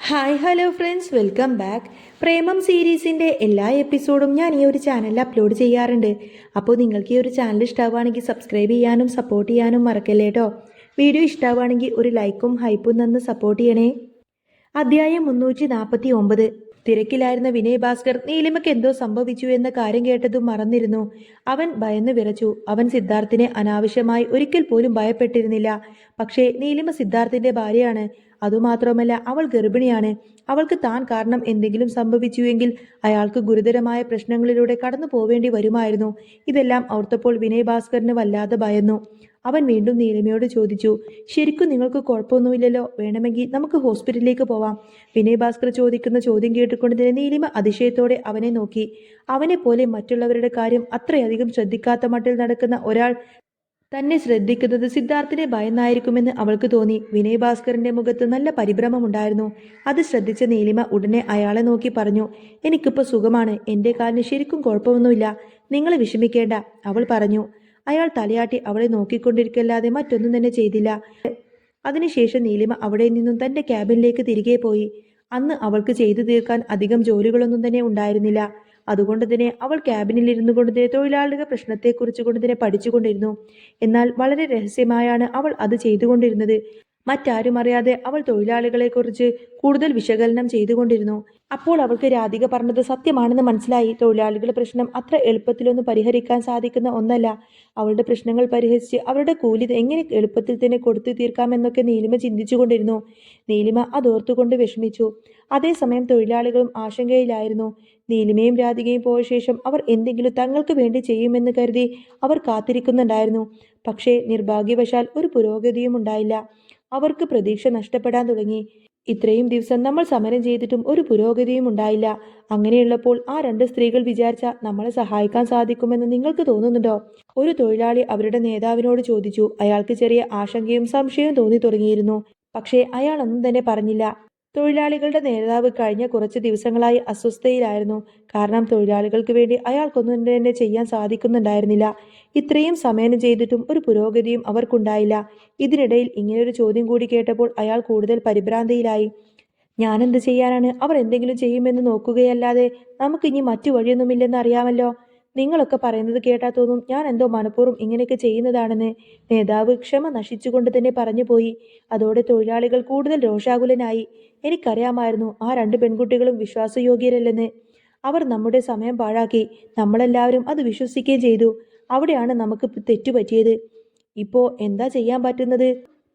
Hi hello friends. Welcome back. Premam സീരീസിന്റെ എല്ലാ എപ്പിസോഡും ഞാൻ ഈ ഒരു ചാനലിൽ അപ്ലോഡ് ചെയ്യാറുണ്ട്. അപ്പോൾ നിങ്ങൾക്ക് ഈ ഒരു ചാനൽ ഇഷ്ടമാവുകയാണെങ്കിൽ സബ്സ്ക്രൈബ് ചെയ്യാനും സപ്പോർട്ട് ചെയ്യാനും മറക്കല്ലേ കേട്ടോ വീഡിയോ ഇഷ്ടമാവുകയാണെങ്കിൽ ഒരു ലൈക്കും ഹൈപ്പും തന്ന് സപ്പോർട്ട് ചെയ്യണേ. അധ്യായം മുന്നൂറ്റി നാൽപ്പത്തി ഒമ്പത് തിരക്കിലായിരുന്ന വിനയ് ഭാസ്കർ നീലിമയ്ക്ക് എന്തോ സംഭവിച്ചു എന്ന കാര്യം കേട്ടതും മറന്നിരുന്നു. അവൻ ഭയന്ന് വിറച്ചു. അവൻ സിദ്ധാർത്ഥിനെ അനാവശ്യമായി ഒരിക്കൽ പോലും ഭയപ്പെട്ടിരുന്നില്ല. പക്ഷേ നീലിമ സിദ്ധാർത്ഥിന്റെ ഭാര്യയാണ്. അതുമാത്രമല്ല അവൾ ഗർഭിണിയാണ്. അവൾക്ക് താൻ കാരണം എന്തെങ്കിലും സംഭവിച്ചുവെങ്കിൽ അയാൾക്ക് ഗുരുതരമായ പ്രശ്നങ്ങളിലൂടെ കടന്നു പോവേണ്ടി വരുമായിരുന്നു. ഇതെല്ലാം ഓർത്തപ്പോൾ വിനയ് ഭാസ്കറിന് വല്ലാതെ ഭയന്നു. അവൻ വീണ്ടും നീലിമയോട് ചോദിച്ചു ശരിക്കും നിങ്ങൾക്ക് കുഴപ്പമൊന്നുമില്ലല്ലോ? വേണമെങ്കിൽ നമുക്ക് ഹോസ്പിറ്റലിലേക്ക് പോവാം. വിനയ് ഭാസ്കർ ചോദിക്കുന്ന ചോദ്യം കേട്ടുകൊണ്ട് തന്നെ നീലിമ അതിശയത്തോടെ അവനെ നോക്കി. അവനെ പോലെ മറ്റുള്ളവരുടെ കാര്യം അത്രയധികം ശ്രദ്ധിക്കാത്ത മട്ടിൽ നടക്കുന്ന ഒരാൾ തന്നെ ശ്രദ്ധിക്കുന്നത് സിദ്ധാർത്ഥിനെ ഭയന്നായിരിക്കുമെന്ന് അവൾക്ക് തോന്നി. വിനയ് ഭാസ്കറിന്റെ മുഖത്ത് നല്ല പരിഭ്രമമുണ്ടായിരുന്നു അത് ശ്രദ്ധിച്ച നീലിമ ഉടനെ അയാളെ നോക്കി പറഞ്ഞു എനിക്കിപ്പോൾ സുഖമാണ്. എന്റെ കാലിന് ശരിക്കും കുഴപ്പമൊന്നുമില്ല. നിങ്ങൾ വിഷമിക്കേണ്ട അവൾ പറഞ്ഞു. അയാൾ തലയാട്ടി അവളെ നോക്കിക്കൊണ്ടിരിക്കല്ലാതെ മറ്റൊന്നും തന്നെ ചെയ്തില്ല. അതിനുശേഷം നീലിമ അവിടെ നിന്നും തന്റെ ക്യാബിനിലേക്ക് തിരികെ പോയി. അന്ന് അവൾക്ക് ചെയ്തു തീർക്കാൻ അധികം ജോലികളൊന്നും തന്നെ ഉണ്ടായിരുന്നില്ല. അതുകൊണ്ട് തന്നെ അവൾ ക്യാബിനിൽ ഇരുന്നു കൊണ്ട് തന്നെ തൊഴിലാളികളുടെ പ്രശ്നത്തെക്കുറിച്ച് കൊണ്ട് തന്നെ പഠിച്ചുകൊണ്ടിരുന്നു. എന്നാൽ വളരെ രഹസ്യമായാണ് അവൾ അത് ചെയ്തുകൊണ്ടിരുന്നത്. മറ്റാരും അറിയാതെ അവൾ തൊഴിലാളികളെക്കുറിച്ച് കൂടുതൽ വിശകലനം ചെയ്തുകൊണ്ടിരുന്നു. അപ്പോൾ അവൾക്ക് രാധിക പറഞ്ഞത് സത്യമാണെന്ന് മനസ്സിലായി. തൊഴിലാളികളുടെ പ്രശ്നം അത്ര എളുപ്പത്തിലൊന്നും പരിഹരിക്കാൻ സാധിക്കുന്ന ഒന്നല്ല. അവളുടെ പ്രശ്നങ്ങൾ പരിഹരിച്ച് അവരുടെ കൂലി എങ്ങനെ എളുപ്പത്തിൽ തന്നെ കൊടുത്തു തീർക്കാമെന്നൊക്കെ നീലിമ ചിന്തിച്ചുകൊണ്ടിരുന്നു. നീലിമ അതോർത്തുകൊണ്ട് വിഷമിച്ചു. അതേസമയം തൊഴിലാളികളും ആശങ്കയിലായിരുന്നു. നീലിമയും രാധികയും പോയ ശേഷം അവർ എന്തെങ്കിലും തങ്ങൾക്ക് വേണ്ടി ചെയ്യുമെന്ന് കരുതി അവർ കാത്തിരിക്കുന്നുണ്ടായിരുന്നു. പക്ഷേ നിർഭാഗ്യവശാൽ ഒരു പുരോഗതിയും ഉണ്ടായില്ല. അവർക്ക് പ്രതീക്ഷ നഷ്ടപ്പെടാൻ തുടങ്ങി. ഇത്രയും ദിവസം നമ്മൾ സമരം ചെയ്തിട്ടും ഒരു പുരോഗതിയും ഉണ്ടായില്ല. അങ്ങനെയുള്ളപ്പോൾ ആ രണ്ട് സ്ത്രീകൾ വിചാരിച്ച നമ്മളെ സഹായിക്കാൻ സാധിക്കുമെന്ന് നിങ്ങൾക്ക് തോന്നുന്നുണ്ടോ? ഒരു തൊഴിലാളി അവരുടെ നേതാവിനോട് ചോദിച്ചു. അയാൾക്ക് ചെറിയ ആശങ്കയും സംശയവും തോന്നി തുടങ്ങിയിരുന്നു. പക്ഷേ അയാൾ ഒന്നും തന്നെ പറഞ്ഞില്ല. തൊഴിലാളികളുടെ നേതാവ് കഴിഞ്ഞ കുറച്ച് ദിവസങ്ങളായി അസ്വസ്ഥയിലായിരുന്നു കാരണം തൊഴിലാളികൾക്ക് വേണ്ടി അയാൾക്കൊന്നും തന്നെ ചെയ്യാൻ സാധിക്കുന്നുണ്ടായിരുന്നില്ല. ഇത്രയും സമയം ചെയ്തിട്ടും ഒരു പുരോഗതിയും അവർക്കുണ്ടായില്ല. ഇതിനിടയിൽ ഇങ്ങനൊരു ചോദ്യം കൂടി കേട്ടപ്പോൾ അയാൾ കൂടുതൽ പരിഭ്രാന്തിയിലായി. ഞാനെന്ത് ചെയ്യാനാണ്? അവർ എന്തെങ്കിലും ചെയ്യുമെന്ന് നോക്കുകയല്ലാതെ നമുക്കിനി മറ്റു വഴിയൊന്നുമില്ലെന്ന് അറിയാമല്ലോ. നിങ്ങളൊക്കെ പറയുന്നത് കേട്ടാ തോന്നും ഞാൻ എന്തോ മനഃപൂർവം ഇങ്ങനെയൊക്കെ ചെയ്യുന്നതാണെന്ന്. നേതാവ് ക്ഷമ നശിച്ചുകൊണ്ട് തന്നെ പറഞ്ഞു പോയി. അതോടെ തൊഴിലാളികൾ കൂടുതൽ രോഷാകുലനായി. എനിക്കറിയാമായിരുന്നു ആ രണ്ട് പെൺകുട്ടികളും വിശ്വാസയോഗ്യരല്ലെന്ന്. അവർ നമ്മുടെ സമയം പാഴാക്കി. നമ്മളെല്ലാവരും അത് വിശ്വസിക്കുകയും ചെയ്തു. അവിടെയാണ് നമുക്ക് തെറ്റുപറ്റിയത്. ഇപ്പോ എന്താ ചെയ്യാൻ പറ്റുന്നത്?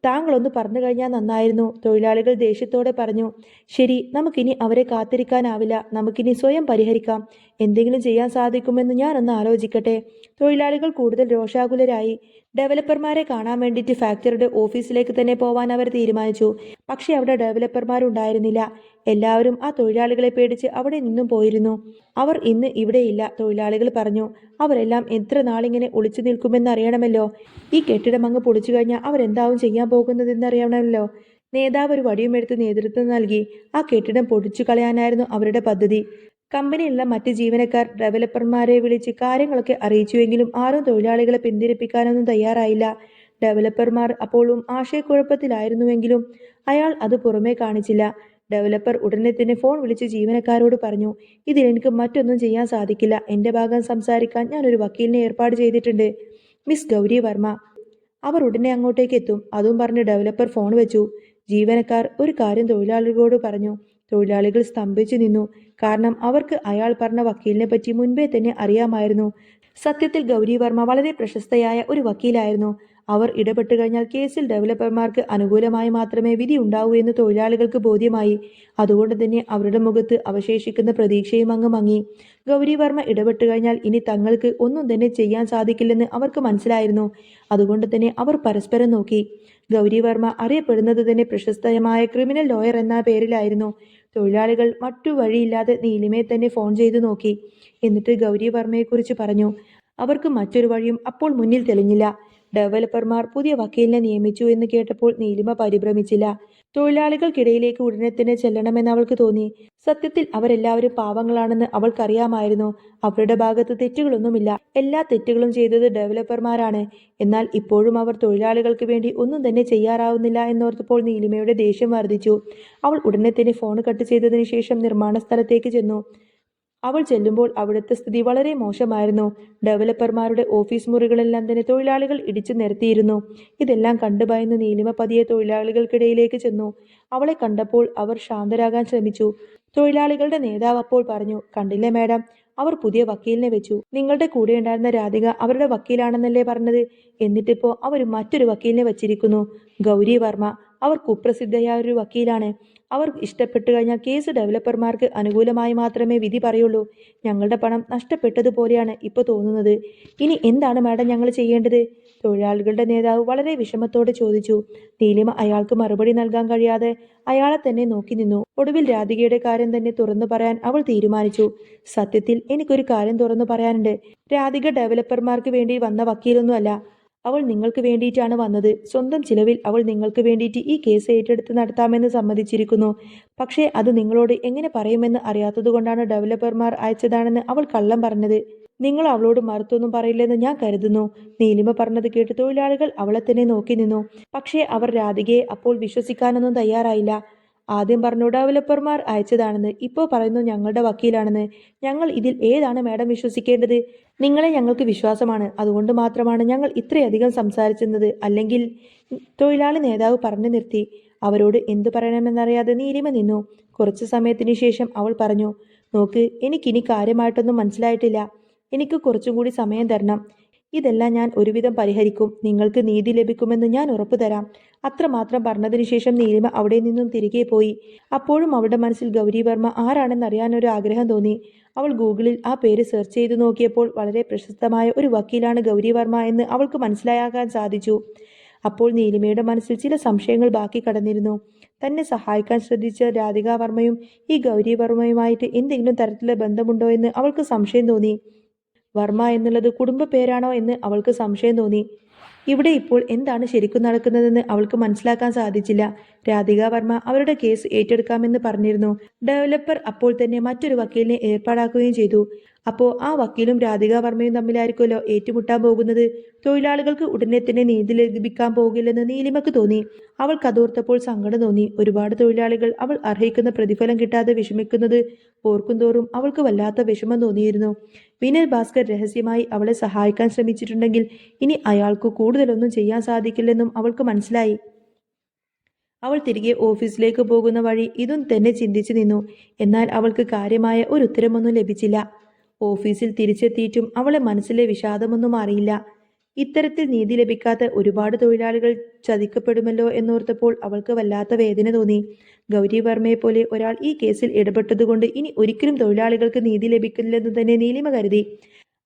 താങ്കളൊന്ന് പറഞ്ഞു കഴിഞ്ഞാൽ നന്നായിരുന്നു. തൊഴിലാളികൾ ദേഷ്യത്തോടെ പറഞ്ഞു ശരി നമുക്കിനി അവരെ കാത്തിരിക്കാനാവില്ല. നമുക്കിനി സ്വയം പരിഹരിക്കാം. എന്തെങ്കിലും ചെയ്യാൻ സാധിക്കുമെന്ന് ഞാനൊന്ന് ആലോചിക്കട്ടെ. തൊഴിലാളികൾ കൂടുതൽ രോഷാകുലരായി. ഡെവലപ്പർമാരെ കാണാൻ വേണ്ടിയിട്ട് ഫാക്ടറിയുടെ ഓഫീസിലേക്ക് തന്നെ പോവാൻ അവർ തീരുമാനിച്ചു. പക്ഷേ അവിടെ ഡെവലപ്പർമാരുണ്ടായിരുന്നില്ല. എല്ലാവരും ആ തൊഴിലാളികളെ പേടിച്ച് അവിടെ നിന്നും പോയിരുന്നു. അവർ ഇന്ന് ഇവിടെയില്ല തൊഴിലാളികൾ പറഞ്ഞു. അവരെല്ലാം എത്ര നാളിങ്ങനെ ഒളിച്ചു നിൽക്കുമെന്ന് അറിയണമല്ലോ. ഈ കെട്ടിടം അങ്ങ് പൊളിച്ചു കഴിഞ്ഞാൽ അവരെന്താവും ചെയ്യാൻ പോകുന്നതെന്ന് അറിയണമല്ലോ നേതാവ് ഒരു വടിയുമെടുത്ത് നേതൃത്വം നൽകി. ആ കെട്ടിടം പൊടിച്ചു കളയാനായിരുന്നു അവരുടെ പദ്ധതി. കമ്പനിയിലുള്ള മറ്റ് ജീവനക്കാർ ഡെവലപ്പർമാരെ വിളിച്ച് കാര്യങ്ങളൊക്കെ അറിയിച്ചുവെങ്കിലും ആരും തൊഴിലാളികളെ പിന്തിരിപ്പിക്കാനൊന്നും തയ്യാറായില്ല. ഡെവലപ്പർമാർ അപ്പോഴും ആശയക്കുഴപ്പത്തിലായിരുന്നുവെങ്കിലും അയാൾ അത് പുറമേ കാണിച്ചില്ല. ഡെവലപ്പർ ഉടനെ തന്നെ ഫോൺ വിളിച്ച് ജീവനക്കാരോട് പറഞ്ഞു ഇതിൽ എനിക്ക് മറ്റൊന്നും ചെയ്യാൻ സാധിക്കില്ല. എന്റെ ഭാഗം സംസാരിക്കാൻ ഞാനൊരു വക്കീലിനെ ഏർപ്പാട് ചെയ്തിട്ടുണ്ട്. മിസ് ഗൗരി വർമ്മ അവർ ഉടനെ അങ്ങോട്ടേക്ക് എത്തും. അതും പറഞ്ഞ് ഡെവലപ്പർ ഫോൺ വെച്ചു. ജീവനക്കാർ ഒരു കാര്യം തൊഴിലാളികളോട് പറഞ്ഞു. തൊഴിലാളികൾ സ്തംഭിച്ചു നിന്നു. കാരണം അവർക്ക് അയാൾ പറഞ്ഞ വക്കീലിനെ പറ്റി മുൻപേ തന്നെ അറിയാമായിരുന്നു. സത്യത്തിൽ ഗൗരി വർമ്മ വളരെ പ്രശസ്തയായ ഒരു വക്കീലായിരുന്നു. അവർ ഇടപെട്ട് കഴിഞ്ഞാൽ കേസിൽ ഡെവലപ്പർമാർക്ക് അനുകൂലമായി മാത്രമേ വിധി ഉണ്ടാവൂ എന്ന് തൊഴിലാളികൾക്ക് ബോധ്യമായി. അതുകൊണ്ട് തന്നെ അവരുടെ മുഖത്ത് അവശേഷിക്കുന്ന പ്രതീക്ഷയും അങ്ങ് മങ്ങി. ഗൗരി വർമ്മ ഇടപെട്ട് കഴിഞ്ഞാൽ ഇനി തങ്ങൾക്ക് ഒന്നും തന്നെ ചെയ്യാൻ സാധിക്കില്ലെന്ന് അവർക്ക് മനസ്സിലായിരുന്നു. അതുകൊണ്ട് തന്നെ അവർ പരസ്പരം നോക്കി. ഗൗരി വർമ്മ അറിയപ്പെടുന്നത് തന്നെ പ്രശസ്തമായ ക്രിമിനൽ ലോയർ എന്ന പേരിലായിരുന്നു. തൊഴിലാളികൾ മറ്റു വഴിയില്ലാതെ നീലിമയെ തന്നെ ഫോൺ ചെയ്തു നോക്കി. എന്നിട്ട് ഗൗരി വർമ്മയെക്കുറിച്ച് പറഞ്ഞു. അവർക്ക് മറ്റൊരു വഴിയും അപ്പോൾ മുന്നിൽ തെളിഞ്ഞില്ല. ഡെവലപ്പർമാർ പുതിയ വക്കീലിനെ നിയമിച്ചു എന്ന് കേട്ടപ്പോൾ നീലിമ പരിഭ്രമിച്ചില്ല. തൊഴിലാളികൾക്കിടയിലേക്ക് ഉടനെ തന്നെ ചെല്ലണമെന്ന് അവൾക്ക് തോന്നി. സത്യത്തിൽ അവരെല്ലാവരും പാവങ്ങളാണെന്ന് അവൾക്കറിയാമായിരുന്നു. അവരുടെ ഭാഗത്ത് തെറ്റുകളൊന്നുമില്ല. എല്ലാ തെറ്റുകളും ചെയ്തത് ഡെവലപ്പർമാരാണ്. എന്നാൽ ഇപ്പോഴും അവർ തൊഴിലാളികൾക്ക് വേണ്ടി ഒന്നും തന്നെ ചെയ്യാറാവുന്നില്ല എന്നോർത്തപ്പോൾ നീലിമയുടെ ദേഷ്യം വർദ്ധിച്ചു. അവൾ ഉടനെ തന്നെ ഫോൺ കട്ട് ചെയ്തതിനു ശേഷം നിർമ്മാണ സ്ഥലത്തേക്ക് ചെന്നു. അവൾ ചെല്ലുമ്പോൾ അവിടുത്തെ സ്ഥിതി വളരെ മോശമായിരുന്നു. ഡെവലപ്പർമാരുടെ ഓഫീസ് മുറികളെല്ലാം തന്നെ തൊഴിലാളികൾ ഇടിച്ചു നിരത്തിയിരുന്നു. ഇതെല്ലാം കണ്ടു ഭയന്ന് നീലിമ പതിയെ തൊഴിലാളികൾക്കിടയിലേക്ക് ചെന്നു. അവളെ കണ്ടപ്പോൾ അവർ ശാന്തരാകാൻ ശ്രമിച്ചു. തൊഴിലാളികളുടെ നേതാവ് അപ്പോൾ പറഞ്ഞു കണ്ടില്ലേ മാഡം അവർ പുതിയ വക്കീലിനെ വെച്ചു. നിങ്ങളുടെ കൂടെ ഉണ്ടായിരുന്ന രാധിക അവരുടെ വക്കീലാണെന്നല്ലേ പറഞ്ഞത്? എന്നിട്ടിപ്പോ അവർ മറ്റൊരു വക്കീലിനെ വച്ചിരിക്കുന്നു. ഗൗരി വർമ്മ അവർ കുപ്രസിദ്ധയായ ഒരു വക്കീലാണ്. അവർ ഇഷ്ടപ്പെട്ടു കഴിഞ്ഞാൽ കേസ് ഡെവലപ്പർമാർക്ക് അനുകൂലമായി മാത്രമേ വിധി പറയുള്ളൂ. ഞങ്ങളുടെ പണം നഷ്ടപ്പെട്ടതുപോലെയാണ് ഇപ്പോൾ തോന്നുന്നത്. ഇനി എന്താണ് മാഡം ഞങ്ങൾ ചെയ്യേണ്ടത്? തൊഴിലാളികളുടെ നേതാവ് വളരെ വിഷമത്തോടെ ചോദിച്ചു. നീലിമ അയാൾക്ക് മറുപടി നൽകാൻ കഴിയാതെ അയാളെ തന്നെ നോക്കി നിന്നു. ഒടുവിൽ രാധികയുടെ കാര്യം തന്നെ തുറന്നു പറയാൻ അവൾ തീരുമാനിച്ചു. സത്യത്തിൽ എനിക്കൊരു കാര്യം തുറന്നു പറയാനുണ്ട്. രാധിക ഡെവലപ്പർമാർക്ക് വേണ്ടി വന്ന വക്കീലൊന്നുമല്ല. അവൾ നിങ്ങൾക്ക് വേണ്ടിയിട്ടാണ് വന്നത്. സ്വന്തം ചിലവിൽ അവൾ നിങ്ങൾക്ക് വേണ്ടിയിട്ട് ഈ കേസ് ഏറ്റെടുത്ത് നടത്താമെന്ന് സമ്മതിച്ചിരിക്കുന്നു. പക്ഷേ അത് നിങ്ങളോട് എങ്ങനെ പറയുമെന്ന് അറിയാത്തതുകൊണ്ടാണ് ഡെവലപ്പർമാർ അയച്ചതാണെന്ന് അവൾ കള്ളം പറഞ്ഞത്. നിങ്ങൾ അവളോട് മറുത്തൊന്നും പറയില്ലെന്ന് ഞാൻ കരുതുന്നു. നീലിമ പറഞ്ഞത് കേട്ട് തൊഴിലാളികൾ അവളെ തന്നെ നോക്കി നിന്നു. പക്ഷേ അവർ രാധികയെ അപ്പോൾ വിശ്വസിക്കാനൊന്നും തയ്യാറായില്ല. ആദ്യം പറഞ്ഞു ഡെവലപ്പർമാർ അയച്ചതാണെന്ന് ഇപ്പോൾ പറയുന്നു ഞങ്ങളുടെ വക്കീലാണെന്ന്. ഞങ്ങൾ ഇതിൽ ഏതാണ് മാഡം വിശ്വസിക്കേണ്ടത്? നിങ്ങളെ ഞങ്ങൾക്ക് വിശ്വാസമാണ്. അതുകൊണ്ട് മാത്രമാണ് ഞങ്ങൾ ഇത്രയധികം സംസാരിച്ചിരുന്നത് അല്ലെങ്കിൽ തൊഴിലാളി നേതാവ് പറഞ്ഞു നിർത്തി. അവരോട് എന്തു പറയണമെന്നറിയാതെ നീലിമ നിന്നു. കുറച്ചു സമയത്തിന് ശേഷം അവൾ പറഞ്ഞു നോക്ക് എനിക്കിനി കാര്യമായിട്ടൊന്നും മനസ്സിലായിട്ടില്ല. എനിക്ക് കുറച്ചും കൂടി സമയം തരണം. ഇതെല്ലാം ഞാൻ ഒരുവിധം പരിഹരിക്കും. നിങ്ങൾക്ക് നീതി ലഭിക്കുമെന്ന് ഞാൻ ഉറപ്പു തരാം അത്രമാത്രം പറഞ്ഞതിനു ശേഷം നീലിമ അവിടെ നിന്നും തിരികെ പോയി. അപ്പോഴും അവളുടെ മനസ്സിൽ ഗൗരി വർമ്മ ആരാണെന്നറിയാൻ ഒരു ആഗ്രഹം തോന്നി. അവൾ ഗൂഗിളിൽ ആ പേര് സെർച്ച് ചെയ്തു നോക്കിയപ്പോൾ വളരെ പ്രശസ്തമായ ഒരു വക്കീലാണ് ഗൗരി വർമ്മ എന്ന് അവൾക്ക് മനസ്സിലാകാൻ സാധിച്ചു. അപ്പോൾ നീലിമയുടെ മനസ്സിൽ ചില സംശയങ്ങൾ ബാക്കി കടന്നിരുന്നു. തന്നെ സഹായിക്കാൻ ശ്രദ്ധിച്ച രാധിക വർമ്മയും ഈ ഗൗരി വർമ്മയുമായിട്ട് എന്തെങ്കിലും തരത്തിലുള്ള ബന്ധമുണ്ടോ എന്ന് അവൾക്ക് സംശയം തോന്നി. വർമ്മ എന്നുള്ളത് കുടുംബ പേരാണോ എന്ന് അവൾക്ക് സംശയം തോന്നി. ഇവിടെ ഇപ്പോൾ എന്താണ് ശരിക്കും നടക്കുന്നതെന്ന് അവൾക്ക് മനസ്സിലാക്കാൻ സാധിച്ചില്ല. രാധിക വർമ്മ അവരുടെ കേസ് ഏറ്റെടുക്കാമെന്ന് പറഞ്ഞിരുന്നു. ഡെവലപ്പർ അപ്പോൾ തന്നെ മറ്റൊരു വക്കീലിനെ ഏർപ്പാടാക്കുകയും ചെയ്തു. അപ്പോൾ ആ വക്കീലും രാധിക വർമ്മയും തമ്മിലായിരിക്കുമല്ലോ ഏറ്റുമുട്ടാൻ പോകുന്നത്. തൊഴിലാളികൾക്ക് ഉടനെ തന്നെ നീതി ലഭിക്കാൻ പോകില്ലെന്ന് നീലിമക്ക് തോന്നി. അവൾ കതോർത്തപ്പോൾ സങ്കടം തോന്നി. ഒരുപാട് തൊഴിലാളികൾ അവൾ അർഹിക്കുന്ന പ്രതിഫലം കിട്ടാതെ വിഷമിക്കുന്നത് ഓർക്കുന്തോറും അവൾക്ക് വല്ലാത്ത വിഷമം തോന്നിയിരുന്നു. വിനയ് ഭാസ്കർ രഹസ്യമായി അവളെ സഹായിക്കാൻ ശ്രമിച്ചിട്ടുണ്ടെങ്കിൽ ഇനി അയാൾക്ക് കൂടുതലൊന്നും ചെയ്യാൻ സാധിക്കില്ലെന്നും അവൾക്ക് മനസ്സിലായി. അവൾ തിരികെ ഓഫീസിലേക്ക് പോകുന്ന വഴി ഇതും തന്നെ ചിന്തിച്ചു നിന്നു. എന്നാൽ അവൾക്ക് കാര്യമായ ഒരു ഉത്തരമൊന്നും ലഭിച്ചില്ല. ഓഫീസിൽ തിരിച്ചെത്തിയിട്ടും അവളെ മനസ്സിലെ വിഷാദമൊന്നും അറിയില്ല. ഇത്തരത്തിൽ നീതി ലഭിക്കാത്ത ഒരുപാട് തൊഴിലാളികൾ ചതിക്കപ്പെടുമല്ലോ എന്നോർത്തപ്പോൾ അവൾക്ക് വല്ലാത്ത വേദന തോന്നി. ഗൗരി വർമ്മയെ പോലെ ഒരാൾ ഈ കേസിൽ ഇടപെട്ടതുകൊണ്ട് ഇനി ഒരിക്കലും തൊഴിലാളികൾക്ക് നീതി ലഭിക്കില്ലെന്ന് തന്നെ നീലിമ കരുതി.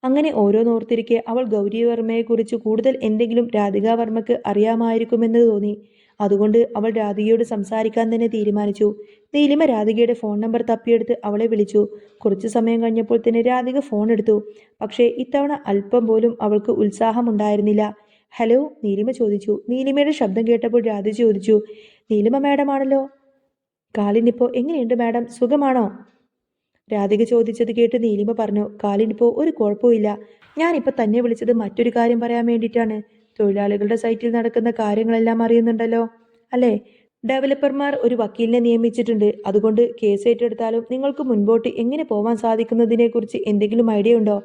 അങ്ങനെ ഓരോന്നോർത്തിരിക്കെ അവൾ ഗൗരി വർമ്മയെക്കുറിച്ച് കൂടുതൽ എന്തെങ്കിലും രാധികാ വർമ്മക്ക് അറിയാമായിരിക്കുമെന്ന് തോന്നി. അതുകൊണ്ട് അവൾ രാധികയോട് സംസാരിക്കാൻ തന്നെ തീരുമാനിച്ചു. നീലിമ രാധികയുടെ ഫോൺ നമ്പർ തപ്പിയെടുത്ത് അവളെ വിളിച്ചു. കുറച്ചു സമയം കഴിഞ്ഞപ്പോൾ തന്നെ രാധിക ഫോൺ എടുത്തു. പക്ഷേ ഇത്തവണ അല്പം പോലും അവൾക്ക് ഉത്സാഹമുണ്ടായിരുന്നില്ല ഹലോ നീലിമ ചോദിച്ചു. നീലിമയുടെ ശബ്ദം കേട്ടപ്പോൾ രാധി ചോദിച്ചു. നീലിമ മാഡമാണല്ലോ കാലിനിപ്പോ എങ്ങനെയുണ്ട് മാഡം സുഖമാണോ? രാധിക ചോദിച്ചത് കേട്ട് നീലിമ പറഞ്ഞു. കാലിനിപ്പോ ഒരു കുഴപ്പമില്ല ഞാനിപ്പോൾ തന്നെ വിളിച്ചത് മറ്റൊരു കാര്യം പറയാൻ വേണ്ടിയിട്ടാണ്. തൊഴിലാളികളുടെ സൈറ്റിൽ നടക്കുന്ന കാര്യങ്ങളെല്ലാം അറിയുന്നുണ്ടല്ലോ. അല്ലേ? ഡെവലപ്പർമാർ ഒരു വക്കീലിനെ നിയമിച്ചിട്ടുണ്ട്. അതുകൊണ്ട് കേസ് ഏറ്റെടുത്താലും നിങ്ങൾക്ക് മുൻപോട്ട് എങ്ങനെ പോകാൻ സാധിക്കുന്നതിനെക്കുറിച്ച് എന്തെങ്കിലും ഐഡിയ ഉണ്ടോ?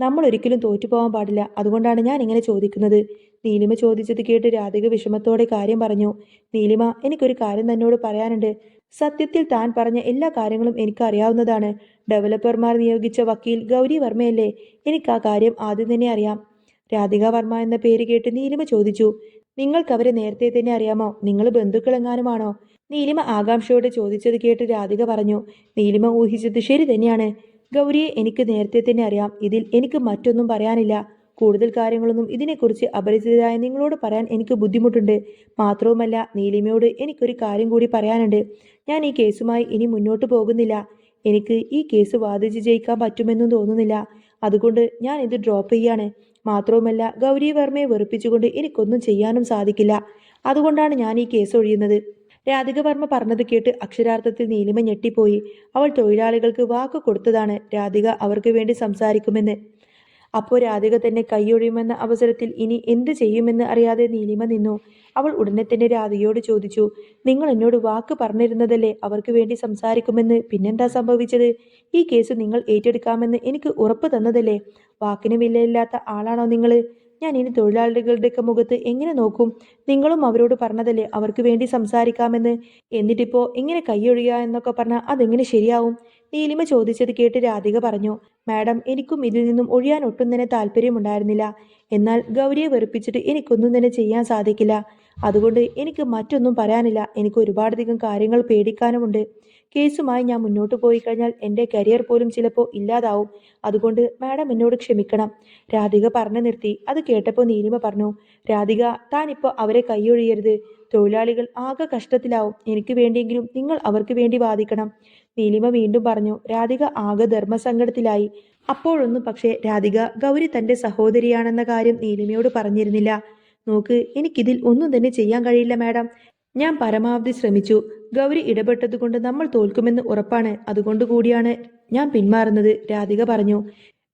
നമ്മൾ ഒരിക്കലും തോറ്റു പോകാൻ പാടില്ല. അതുകൊണ്ടാണ് ഞാൻ ഇങ്ങനെ ചോദിക്കുന്നത്. നീലിമ ചോദിച്ചത് കേട്ട് രാധിക വിഷമത്തോടെ കാര്യം പറഞ്ഞു. നീലിമ എനിക്കൊരു കാര്യം തന്നോട് പറയാനുണ്ട്. സത്യത്തിൽ താൻ പറഞ്ഞ എല്ലാ കാര്യങ്ങളും എനിക്ക് അറിയാവുന്നതാണ് ഡെവലപ്പർമാർ നിയോഗിച്ച വക്കീൽ ഗൗരി വർമ്മയല്ലേ എനിക്ക് ആ കാര്യം ആദ്യം തന്നെ അറിയാം. രാധിക വർമ്മ എന്ന പേര് കേട്ട് നീലിമ ചോദിച്ചു നിങ്ങൾക്കവരെ നേരത്തെ തന്നെ അറിയാമോ? നിങ്ങൾ ബന്ധുക്കളെങ്ങാനുമാണോ? നീലിമ ആകാംക്ഷയോടെ ചോദിച്ചത് കേട്ട് രാധിക പറഞ്ഞു നീലിമ ഊഹിച്ചത് ശരി തന്നെയാണ്. ഗൗരിയെ എനിക്ക് നേരത്തെ തന്നെ അറിയാം. ഇതിൽ എനിക്ക് മറ്റൊന്നും പറയാനില്ല. കൂടുതൽ കാര്യങ്ങളൊന്നും ഇതിനെക്കുറിച്ച് അപരിചിതരായ നിങ്ങളോട് പറയാൻ എനിക്ക് ബുദ്ധിമുട്ടുണ്ട്. മാത്രവുമല്ല നീലിമയോട് എനിക്കൊരു കാര്യം കൂടി പറയാനുണ്ട്. ഞാൻ ഈ കേസുമായി ഇനി മുന്നോട്ട് പോകുന്നില്ല. എനിക്ക് ഈ കേസ് വാദിച്ച് ജയിക്കാൻ പറ്റുമെന്നും തോന്നുന്നില്ല. അതുകൊണ്ട് ഞാൻ ഇത് ഡ്രോപ്പ് ചെയ്യാണ്. മാത്രവുമല്ല ഗൗരിവർമ്മയെ വെറുപ്പിച്ചുകൊണ്ട് എനിക്കൊന്നും ചെയ്യാനും സാധിക്കില്ല. അതുകൊണ്ടാണ് ഞാൻ ഈ കേസ് ഒഴിയുന്നത്. രാധിക വർമ്മ പറഞ്ഞത് കേട്ട് അക്ഷരാർത്ഥത്തിൽ നീലിമ ഞെട്ടിപ്പോയി. അവൾ തൊഴിലാളികൾക്ക് വാക്ക് കൊടുത്തതാണ് രാധിക അവർക്ക് വേണ്ടി സംസാരിക്കുമെന്ന്. അപ്പോൾ രാധിക തന്നെ കൈയൊഴിയുമെന്ന അവസരത്തിൽ ഇനി എന്ത് ചെയ്യുമെന്ന് അറിയാതെ നീലിമ നിന്നു. അവൾ ഉടനെ തന്നെ രാധികയോട് ചോദിച്ചു നിങ്ങൾ എന്നോട് വാക്ക് പറഞ്ഞിരുന്നതല്ലേ അവർക്ക് വേണ്ടി സംസാരിക്കുമെന്ന് പിന്നെന്താ സംഭവിച്ചത്? ഈ കേസ് നിങ്ങൾ ഏറ്റെടുക്കാമെന്ന് എനിക്ക് ഉറപ്പ് തന്നതല്ലേ? വാക്കിന് വിലയില്ലാത്ത ആളാണോ നിങ്ങൾ? ഞാൻ ഇനി തൊഴിലാളികളുടെയൊക്കെ മുഖത്ത് എങ്ങനെ നോക്കും? നിങ്ങളും അവരോട് പറഞ്ഞതല്ലേ അവർക്ക് വേണ്ടി സംസാരിക്കാമെന്ന്? എന്നിട്ടിപ്പോ എങ്ങനെ കൈയൊഴിയുക എന്നൊക്കെ പറഞ്ഞാൽ അതെങ്ങനെ ശരിയാവും? നീലിമ ചോദിച്ചത് കേട്ട് രാധിക പറഞ്ഞു മാഡം എനിക്കും ഇതിൽ നിന്നും ഒഴിയാൻ ഒട്ടും തന്നെ താല്പര്യമുണ്ടായിരുന്നില്ല. എന്നാൽ ഗൗരിയെ വെറുപ്പിച്ചിട്ട് എനിക്കൊന്നും തന്നെ ചെയ്യാൻ സാധിക്കില്ല. അതുകൊണ്ട് എനിക്ക് മറ്റൊന്നും പറയാനില്ല. എനിക്ക് ഒരുപാടധികം കാര്യങ്ങൾ പേടിക്കാനുമുണ്ട്. കേസുമായി ഞാൻ മുന്നോട്ട് പോയി കഴിഞ്ഞാൽ എന്റെ കരിയർ പോലും ചിലപ്പോൾ ഇല്ലാതാവും. അതുകൊണ്ട് മാഡം എന്നോട് ക്ഷമിക്കണം. രാധിക പറഞ്ഞു നിർത്തി. അത് കേട്ടപ്പോൾ നീലിമ പറഞ്ഞു രാധിക താനിപ്പോൾ അവരെ കൈയൊഴിയരുത്. തൊഴിലാളികൾ ആകെ കഷ്ടത്തിലാവും. എനിക്ക് വേണ്ടിയെങ്കിലും നിങ്ങൾ അവർക്ക് വേണ്ടി വാദിക്കണം. നീലിമ വീണ്ടും പറഞ്ഞു രാധിക ആകെ ധർമ്മസങ്കടത്തിലായി. അപ്പോഴൊന്നും പക്ഷേ രാധിക ഗൗരി തന്റെ സഹോദരിയാണെന്ന കാര്യം നീലിമയോട് പറഞ്ഞിരുന്നില്ല. നോക്ക് എനിക്കിതിൽ ഒന്നും തന്നെ ചെയ്യാൻ കഴിയില്ല മാഡം. ഞാൻ പരമാവധി ശ്രമിച്ചു. ഗൗരി ഇടപെട്ടതുകൊണ്ട് നമ്മൾ തോൽക്കുമെന്ന് ഉറപ്പാണ്. അതുകൊണ്ട് കൂടിയാണ് ഞാൻ പിന്മാറുന്നത് രാധിക പറഞ്ഞു.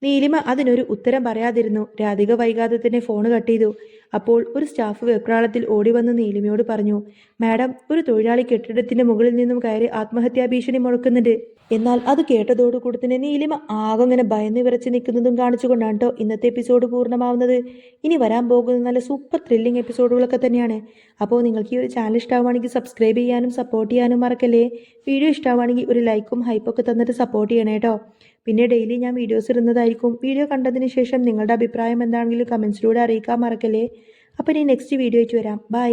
നീലിമ അതിനൊരു ഉത്തരം പറയാതിരുന്നു. രാധിക വൈകാതെ തന്നെ ഫോൺ കട്ട് ചെയ്തു. അപ്പോൾ ഒരു സ്റ്റാഫ് വെപ്രാളത്തിൽ ഓടി വന്ന് നീലിമയോട് പറഞ്ഞു മാഡം ഒരു തൊഴിലാളി കെട്ടിടത്തിന്റെ മുകളിൽ നിന്നും കയറി ആത്മഹത്യാ ഭീഷണി മുഴക്കുന്നുണ്ട്. എന്നാൽ അത് കേട്ടതോടുകൂടി തന്നെ നീലിമ ആകെ ഇങ്ങനെ ഭയന്ന് വിറച്ച് നിൽക്കുന്നതും കാണിച്ചുകൊണ്ടാണ് കേട്ടോ ഇന്നത്തെ എപ്പിസോഡ് പൂർണമാവുന്നത്. ഇനി വരാൻ പോകുന്ന നല്ല സൂപ്പർ ത്രില്ലിംഗ് എപ്പിസോഡുകളൊക്കെ തന്നെയാണ്. അപ്പോൾ നിങ്ങൾക്ക് ഈ ഒരു ചാനൽ ഇഷ്ടമാണെങ്കിൽ സബ്സ്ക്രൈബ് ചെയ്യാനും സപ്പോർട്ട് ചെയ്യാനും മറക്കല്ലേ? വീഡിയോ ഇഷ്ടമാണെങ്കിൽ ഒരു ലൈക്കും ഹൈപ്പൊക്കെ തന്നിട്ട് സപ്പോർട്ട് ചെയ്യണേ കേട്ടോ പിന്നെ ഡെയിലി ഞാൻ വീഡിയോസ് ഇടുന്നതായിരിക്കും. വീഡിയോ കണ്ടതിന് ശേഷം നിങ്ങളുടെ അഭിപ്രായം എന്താണെങ്കിലും കമൻസിലൂടെ അറിയിക്കാൻ മറക്കല്ലേ? അപ്പോൾ ഇനി നെക്സ്റ്റ് വീഡിയോ ആയിട്ട് വരാം. ബൈ